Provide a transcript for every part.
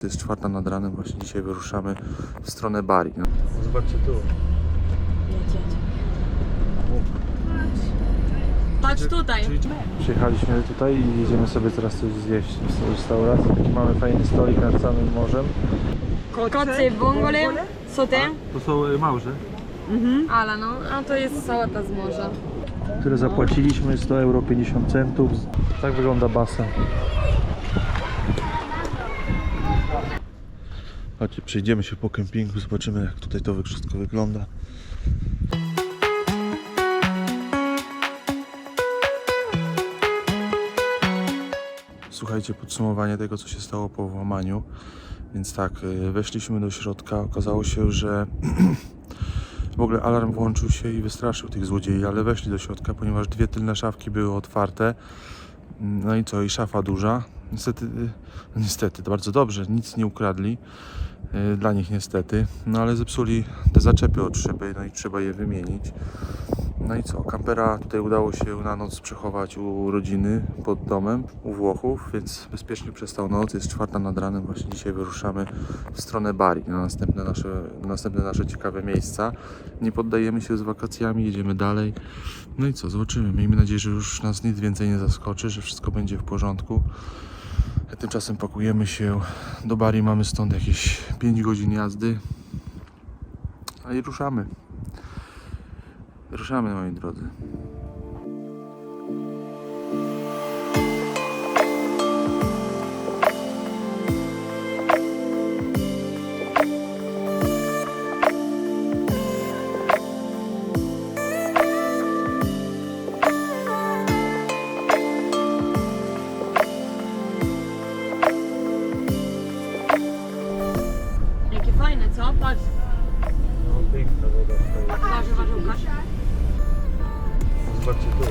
To jest czwarta nad ranem, właśnie dzisiaj wyruszamy w stronę Bari. No. Zobaczcie tu. Patrz tutaj. Przyjechaliśmy tutaj i jedziemy sobie teraz coś zjeść w restauracji. Taki mamy fajny stolik nad samym morzem. Kocy, bongole, sauté. To są y, małże, Ale no, a to jest sałata z morza. które zapłaciliśmy 100 euro 50 centów. Tak wygląda basen. Chodźcie, przejdziemy się po kempingu, zobaczymy jak tutaj to wszystko wygląda. Słuchajcie, podsumowanie tego, co się stało po włamaniu. Więc tak, y, weszliśmy do środka, okazało się, że w ogóle alarm włączył się i wystraszył tych złodziei, ale weszli do środka, ponieważ dwie tylne szafki były otwarte. No i co, i szafa duża. Niestety, y, niestety, to bardzo dobrze, nic nie ukradli. y, Dla nich niestety, no ale zepsuli te zaczepy od szyby, no i trzeba je wymienić. No i co, kampera tutaj udało się na noc przechować u rodziny pod domem, u Włochów, więc bezpiecznie przestał noc. Jest czwarta nad ranem, właśnie dzisiaj wyruszamy w stronę Bari, na następne nasze, na następne nasze ciekawe miejsca. Nie poddajemy się z wakacjami, jedziemy dalej. No i co, zobaczymy. Miejmy nadzieję, że już nas nic więcej nie zaskoczy, że wszystko będzie w porządku. Tymczasem pakujemy się do Bari, mamy stąd jakieś 5 godzin jazdy. A i ruszamy. Ruszamy, moi drodzy. Zobaczcie tu.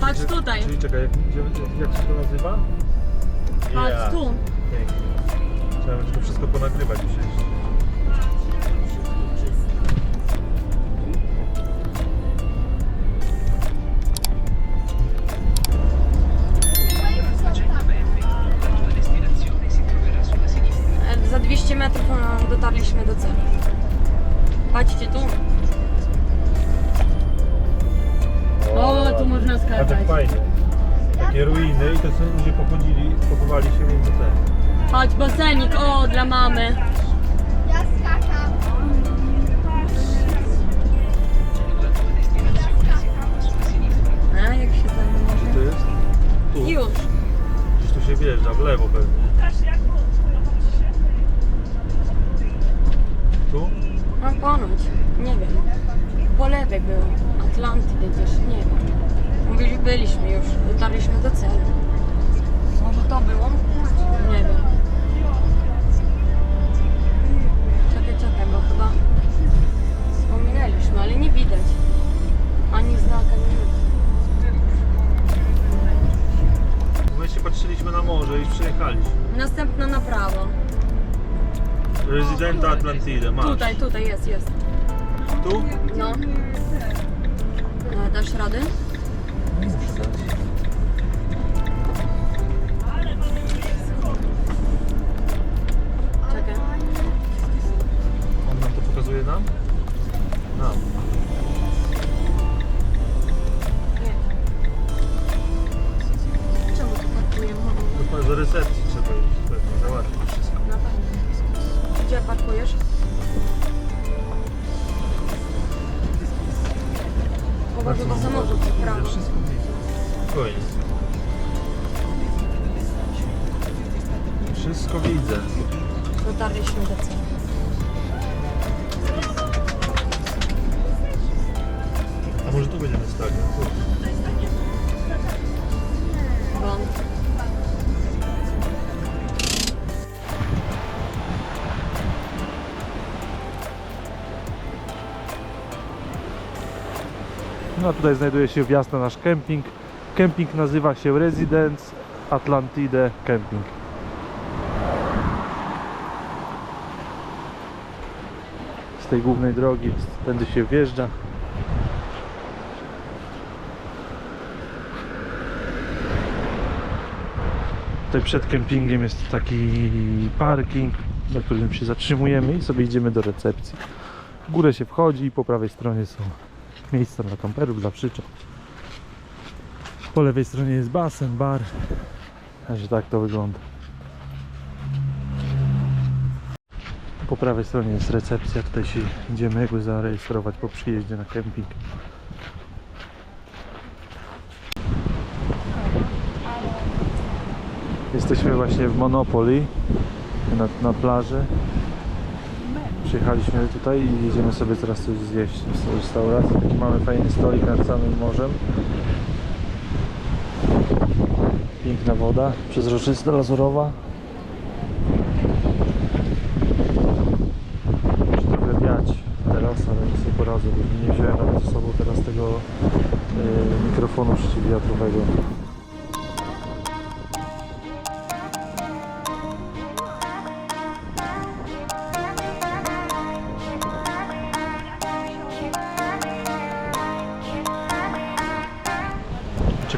Patrz tutaj. Czyli czekaj, jak, gdzie- jak się to nazywa? Patrz tu. Pięknie. Trzeba będzie to wszystko ponagrywać dzisiaj. Patrzcie tu. O, tu można A skakać. tak fajnie. Takie ruiny i to są ludzie pochodzili, pochowali się między te. Chodź, basenik, o, dla mamy. Ja skakam. A, jak się tam Gdzie to jest? Tu. Już. Gdzieś tu się wjeżdża, w lewo pewnie. Tu? No ponoć, nie wiem. Po lewej był. Atlanty gdzieś, nie wiem. Mówili, byliśmy już, dotarliśmy do celu. Może to było? Nie wiem. Czekaj, czekaj, bo chyba ominęliśmy, ale nie widać. Ani znaka, nie My się patrzyliśmy na morze i przyjechaliśmy. Następna na prawo. Rezydenta Atlantide, masz. Tutaj, tutaj jest, jest. Tu? No. E, Dasz radę? No a tutaj znajduje się wjazd na nasz kemping. Kemping nazywa się Residence Atlantide Camping. Z tej głównej drogi tędy się wjeżdża. Tutaj przed kempingiem jest taki parking, na którym się zatrzymujemy i sobie idziemy do recepcji. W górę się wchodzi i po prawej stronie są miejsca dla kamperów, dla przyczep. Po lewej stronie jest basen, bar. Także tak to wygląda. Po prawej stronie jest recepcja, tutaj się idziemy jakby zarejestrować po przyjeździe na kemping. Jesteśmy właśnie w Monopoly na, na plaży. Przyjechaliśmy tutaj i idziemy sobie teraz coś zjeść w restauracji. Taki mamy fajny stolik nad samym morzem. Piękna woda, przezroczysta, lazurowa. Trochę wiać teraz, ale nic nie poradzę, nie wziąłem nawet ze sobą teraz tego y, mikrofonu przeciwwiatrowego.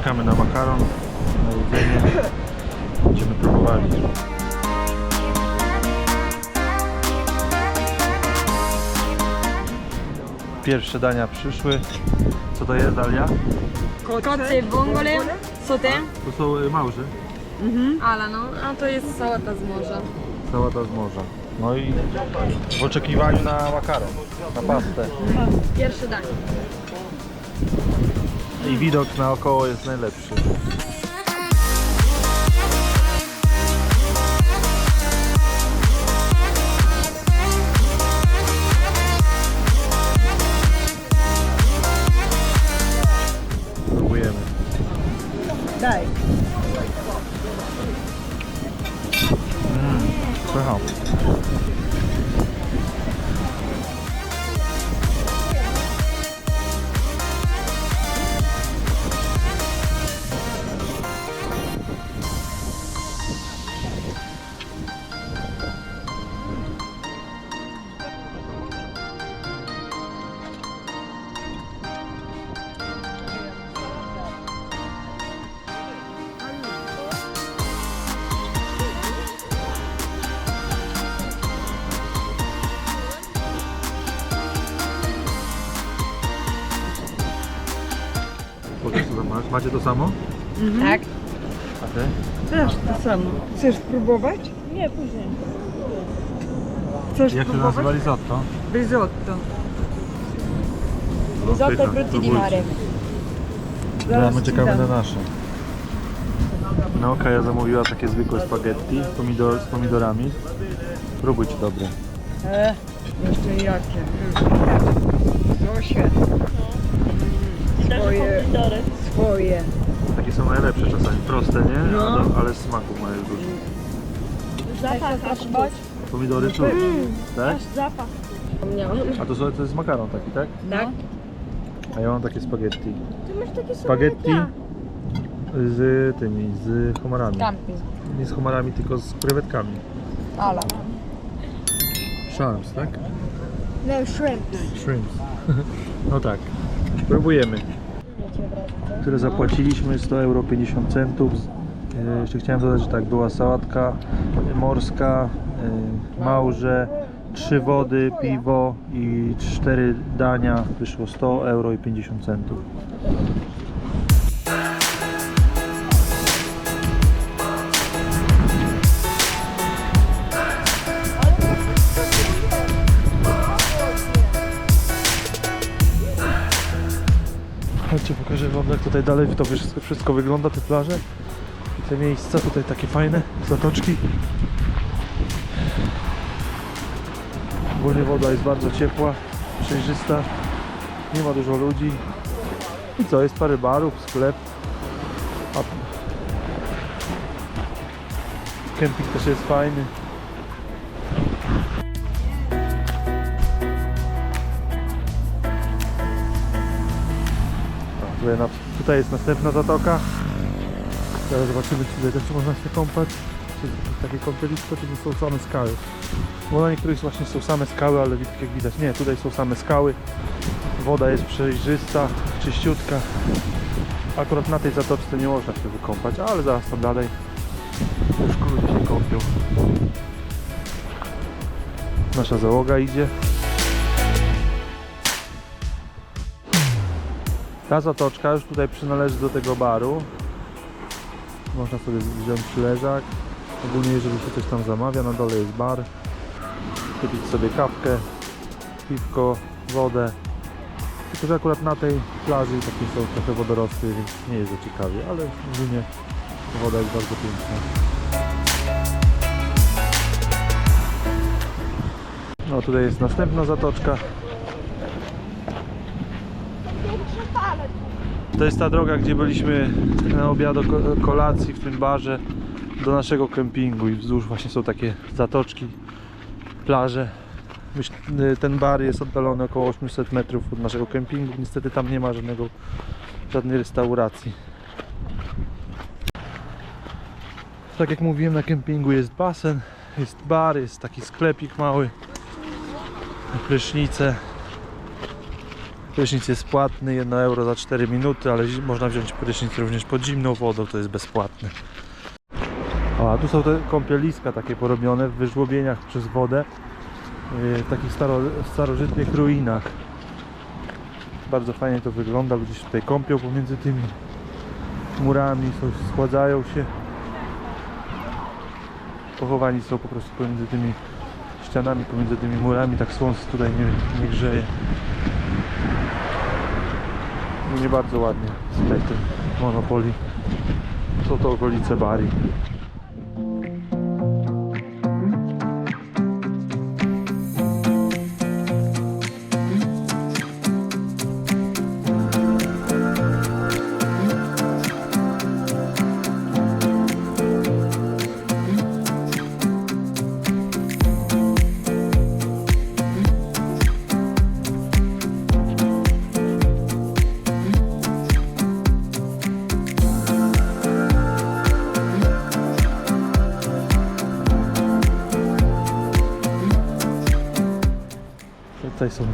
Czekamy na makaron, na jedzenie. Będziemy próbowali. Pierwsze dania przyszły. Co to jest, Dalia? Kocy, bongole, sote. To są y, małże. Ala, no, a to jest sałata z morza. Sałata z morza. No i w oczekiwaniu na makaron, na pastę. Pierwsze danie. I widok naokoło jest najlepszy. Masz. Macie to samo? Tak. A ty? Też to samo. Chcesz spróbować? Nie, później. Chcesz Jak to spróbować? nazywa risotto? Risotto. Risotto frutti di mare. No, Zaraz my ci czekamy dam. na nasze. No Kaja zamówiła takie zwykłe spaghetti pomidor, z pomidorami. Próbuj czy dobre. E, jeszcze jakie. Zosie. Swoje. Swoje. Takie są najlepsze czasami, proste, nie? No. Ale, ale smaków mają dużo. Pomidory czuć, tak? Miałam. A to, są- to jest makaron taki, tak? Tak? A ja mam takie spaghetti. Spaghetti z tymi, z homarami. Nie z homarami, tylko z krewetkami. Ala. Sharms, tak? No shrimp. Shrimps. No tak. Próbujemy. Które zapłaciliśmy 100 euro 50 centów. E, Jeszcze chciałem dodać, że tak, była sałatka morska, e, małże, trzy wody, piwo i cztery dania. Wyszło 100 euro i 50 centów. Chodźcie, pokażę wam jak tutaj dalej to wszystko, wszystko wygląda, te plaże te miejsca tutaj takie fajne, zatoczki. Ogólnie woda jest bardzo ciepła, przejrzysta, nie ma dużo ludzi. I co, jest parę barów, sklep. A... Kemping też jest fajny. Na, tutaj jest następna zatoka. Teraz zobaczymy, czy tutaj też można się kąpać. Czy takie kąpielisko, czy to są same skały. Bo na niektórych właśnie są same skały, ale tak jak widać, nie, tutaj są same skały. Woda jest przejrzysta, czyściutka. Akurat na tej zatoczce nie można się wykąpać, ale zaraz tam dalej Już ludzie się kąpią. Nasza załoga idzie. Ta zatoczka już tutaj przynależy do tego baru. Można sobie wziąć leżak. Ogólnie jeżeli się coś tam zamawia, na dole jest bar. Kupić sobie kawkę, piwko, wodę. Tylko, że akurat na tej plaży takie są trochę wodorosty, więc nie jest za ciekawie, ale ogólnie woda jest bardzo piękna. No tutaj jest następna zatoczka. To jest ta droga, gdzie byliśmy na obiad, ko- kolacji w tym barze do naszego kempingu i wzdłuż właśnie są takie zatoczki, plaże. Y, ten bar jest oddalony około 800 metrów od naszego kempingu. Niestety tam nie ma żadnego, żadnej restauracji. Tak jak mówiłem, na kempingu jest basen, jest bar, jest taki sklepik mały, prysznice. Prysznic jest płatny, 1 euro za 4 minuty, ale można wziąć prysznic również pod zimną wodą, to jest bezpłatne. O, a tu są te kąpieliska takie porobione w wyżłobieniach przez wodę, yy, w takich staro, starożytnych ruinach. Bardzo fajnie to wygląda, ludzie się tutaj kąpią pomiędzy tymi murami, są, schładzają się. Pochowani są po prostu pomiędzy tymi ścianami, pomiędzy tymi murami, tak słońce tutaj nie, nie grzeje. Nie bardzo ładnie tutaj ten Monopoli. Są to okolice Bari. Tutaj są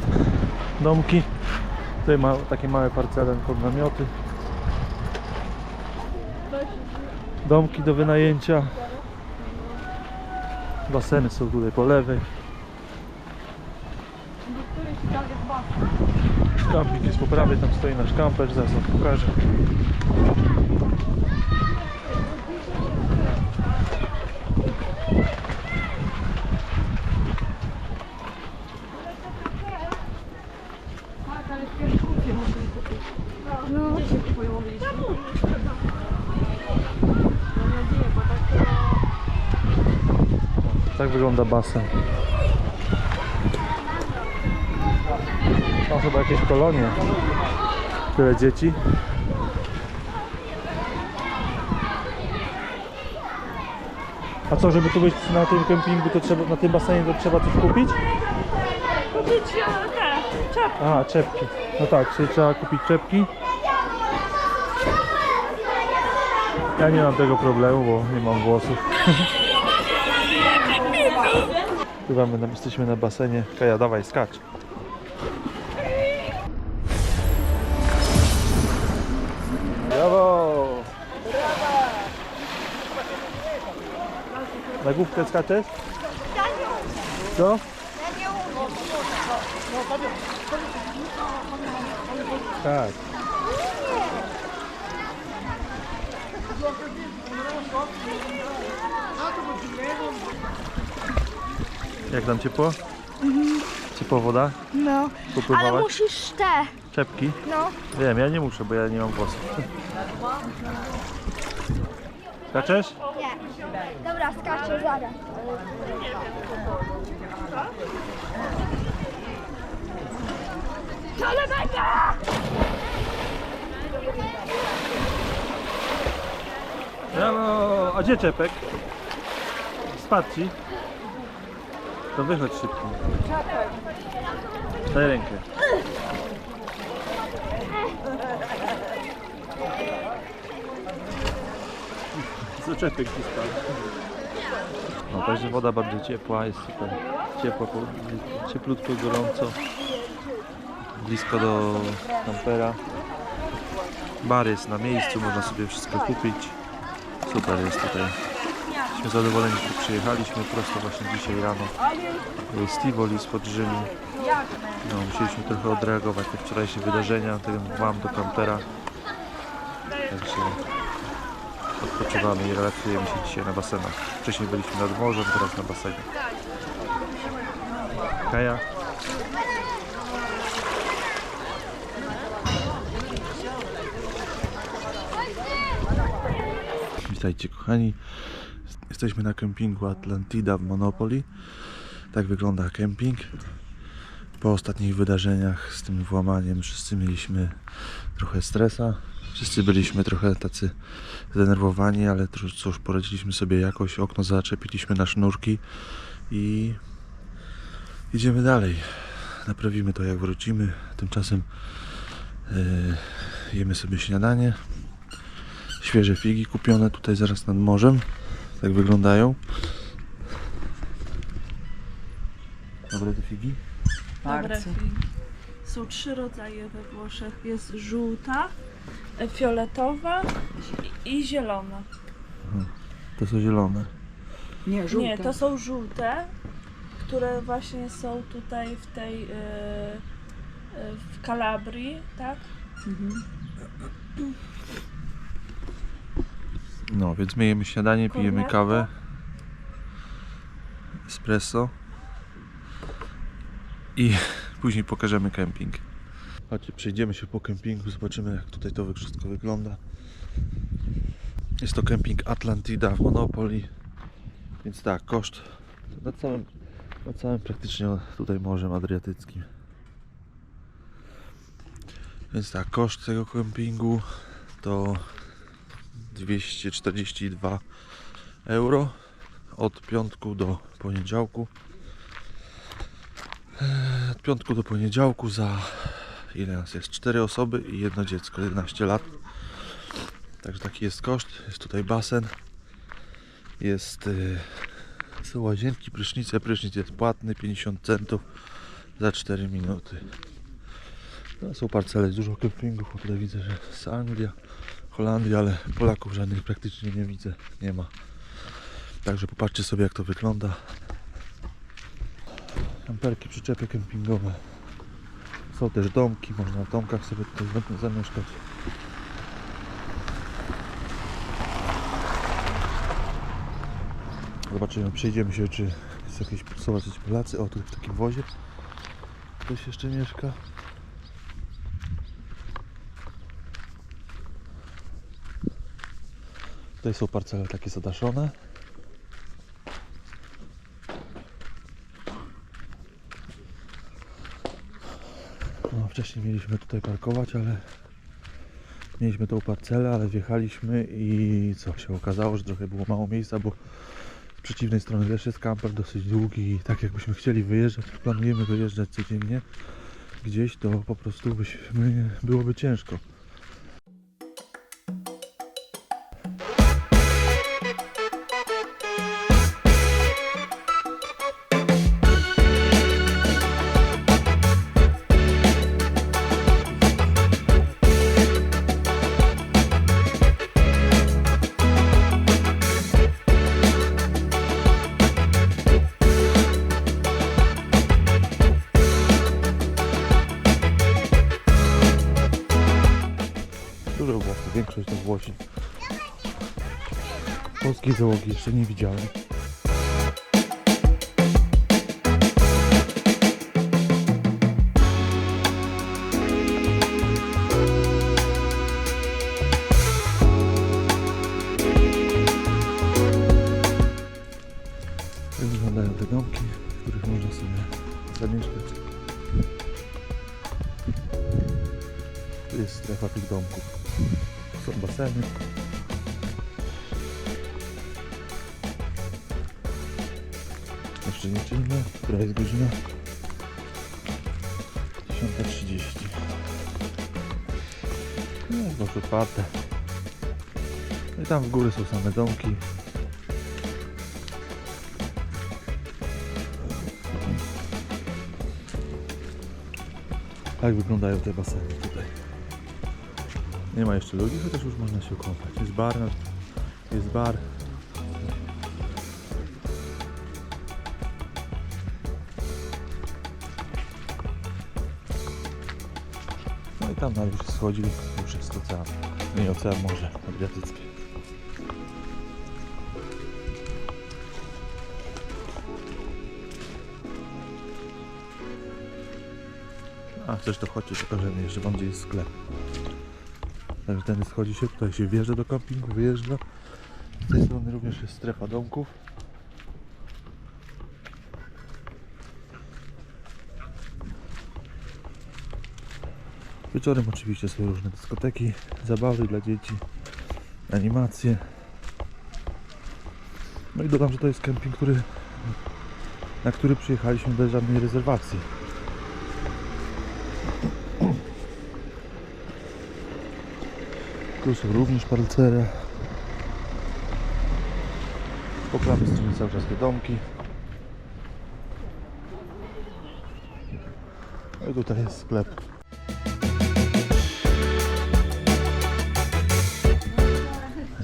domki. Tutaj ma takie małe parcele pod namioty. Domki do wynajęcia. Baseny są tutaj po lewej. Kamping jest po prawej, tam stoi nasz kamper, zaraz wam pokażę. Tak wygląda basen. Tam chyba jakieś kolonie. Tyle dzieci. A co, żeby tu być na tym kempingu, to trzeba, na tym basenie to trzeba coś kupić? Kupić e, Aha, czepki. No tak, czyli trzeba kupić czepki. Ja nie mam tego problemu, bo nie mam włosów. Pływamy, na, jesteśmy na basenie. Kaja, dawaj, skacz. Brawo! Na główkę skaczesz? Co? Tak. Jak tam ciepło? Ciepła woda? No, ale Popływałaś? musisz te, Czepki? no. Wiem, ja nie muszę, bo ja nie mam włosów. Skaczesz? Nie. Dobra, skaczę, zaraz. Ale mega! Brawo! A gdzie czepek? To wychodź szybko. Daj rękę. Co czepek ci spadł? No, także woda bardzo ciepła, jest super ciepło, cieplutko, gorąco. Blisko do kampera. Bar jest na miejscu, można sobie wszystko kupić. Super jest tutaj. Jesteśmy zadowoleni, że przyjechaliśmy prosto właśnie dzisiaj rano z Tivoli, spod Rzymu. No, musieliśmy trochę odreagować te wczorajsze wydarzenia, ten wam do kampera. Także odpoczywamy i relaksujemy się dzisiaj na basenach. Wcześniej byliśmy nad morzem, teraz na basenie. Kaja. Witajcie kochani. Jesteśmy na kempingu Atlantida w Monopoly. Tak wygląda kemping. Po ostatnich wydarzeniach z tym włamaniem wszyscy mieliśmy trochę stresa. Wszyscy byliśmy trochę tacy zdenerwowani, ale cóż, poradziliśmy sobie jakoś. Okno zaczepiliśmy na sznurki i idziemy dalej. Naprawimy to jak wrócimy. Tymczasem yy, jemy sobie śniadanie. Świeże figi kupione tutaj zaraz nad morzem. Tak wyglądają. Dobre te figi? Dobre figi. Są trzy rodzaje we Włoszech. Jest żółta, e, fioletowa i, zielona. To są zielone. Nie, Nie, to są żółte, które właśnie są tutaj w tej e, w Kalabrii, tak? No, więc my jemy śniadanie, pijemy kawę. Espresso. I później pokażemy kemping. Chodźcie, przejdziemy się po kempingu, zobaczymy jak tutaj to wszystko wygląda. Jest to kemping Atlantida w Monopoly. Więc tak, koszt nad całym, nad całym praktycznie tutaj Morzem Adriatyckim. Więc tak, koszt tego kempingu to 242 euro od piątku do poniedziałku. Eee, Od piątku do poniedziałku za ile nas jest? 4 osoby i jedno dziecko, 11 lat. Także taki jest koszt. Jest tutaj basen. Jest yy, łazienki, prysznice. Prysznic jest płatny 50 centów za 4 minuty. To są parcele z dużo kempingów. Tutaj widzę, że z Anglia. Holandii, ale Polaków żadnych praktycznie nie widzę, nie ma. Także popatrzcie sobie jak to wygląda. Kamperki, przyczepy kempingowe. Są też domki, można w domkach sobie tutaj zam- zamieszkać. Zobaczymy, przejdziemy się, czy jest jakieś, są jacyś Polacy. O, tutaj w takim wozie ktoś jeszcze mieszka. Tutaj są parcele takie zadaszone. No, wcześniej mieliśmy tutaj parkować, ale mieliśmy tą parcelę, ale wjechaliśmy i co się okazało, że trochę było mało miejsca, bo z przeciwnej strony też jest kamper dosyć długi i tak jakbyśmy chcieli wyjeżdżać, planujemy wyjeżdżać codziennie gdzieś, to po prostu byśmy, byłoby ciężko. Większość to Włosi. Polskiej załogi jeszcze nie widziałem. I tam w górę są same domki. Tak wyglądają te baseny tutaj. Nie ma jeszcze ludzi, chociaż już można się kąpać. Jest bar, jest bar. No i tam na dwóch schodzi przez ocean. Nie ocean morze adriatyckie. Chcesz to chodźcie, jeszcze wam gdzie jest sklep. Także ten schodzi się, tutaj się wjeżdża do kampingu, wyjeżdża. Z tej strony również jest strefa domków. Wieczorem oczywiście są różne dyskoteki, zabawy dla dzieci, animacje. No i dodam, że to jest kemping, który, na który przyjechaliśmy bez żadnej rezerwacji. Tu są również parcele. Po prawej stronie cały czas te domki. No i tutaj jest sklep.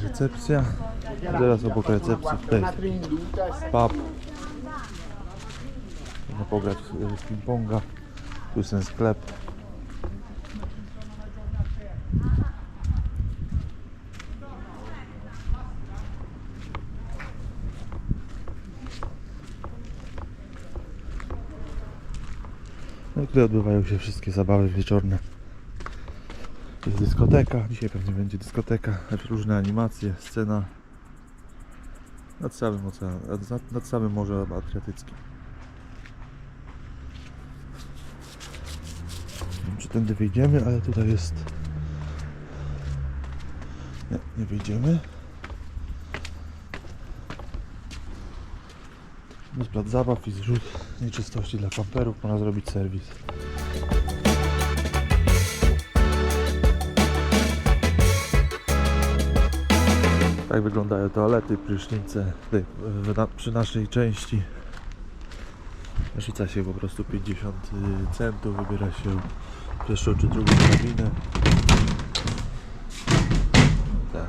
Recepcja. Teraz obok recepcji tutaj pub. Można pograć w ping-ponga. Tu jest ten sklep. Odbywają się wszystkie zabawy wieczorne. Jest dyskoteka, dzisiaj pewnie będzie dyskoteka, różne animacje, scena nad samym oceanem, nad, nad samym Morzem Adriatyckim. Nie wiem czy tędy wyjdziemy, ale tutaj jest... Nie, nie wyjdziemy. Jest plac zabaw i zrzut nieczystości dla kamperów, można zrobić serwis. Tak wyglądają toalety, prysznice przy naszej części. Rzuca się po prostu 50 centów, wybiera się pierwszą czy drugą kabinę. Tak.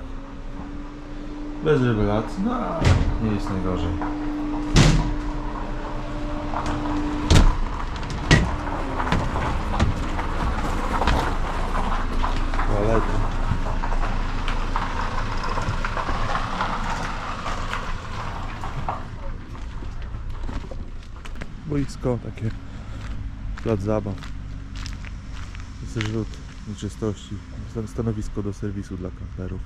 Bez rewelacji, no nie jest najgorzej. Boisko, takie plac zabaw, zrzut nieczystości, stan- stanowisko do serwisu dla kamperów.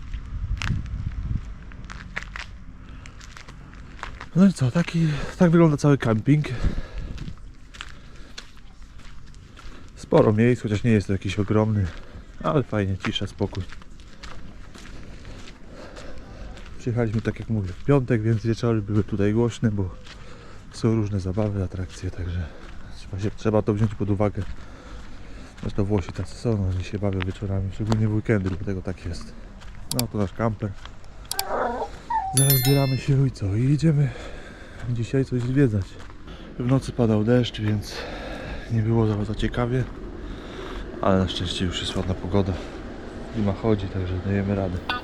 No i co, taki, tak wygląda cały camping. Sporo miejsc, chociaż nie jest to jakiś ogromny, ale fajnie, cisza, spokój. Przyjechaliśmy, tak jak mówię, w piątek, więc wieczory były tutaj głośne, bo są różne zabawy, atrakcje, także trzeba, się, trzeba to wziąć pod uwagę. Zresztą Włosi tacy są, no, oni się bawią wieczorami, szczególnie w weekendy, dlatego tak jest. No to nasz kamper. Zaraz zbieramy się i co? I idziemy dzisiaj coś zwiedzać. W nocy padał deszcz, więc nie było za, za ciekawie, ale na szczęście już jest ładna pogoda. Zima chodzi, także dajemy radę.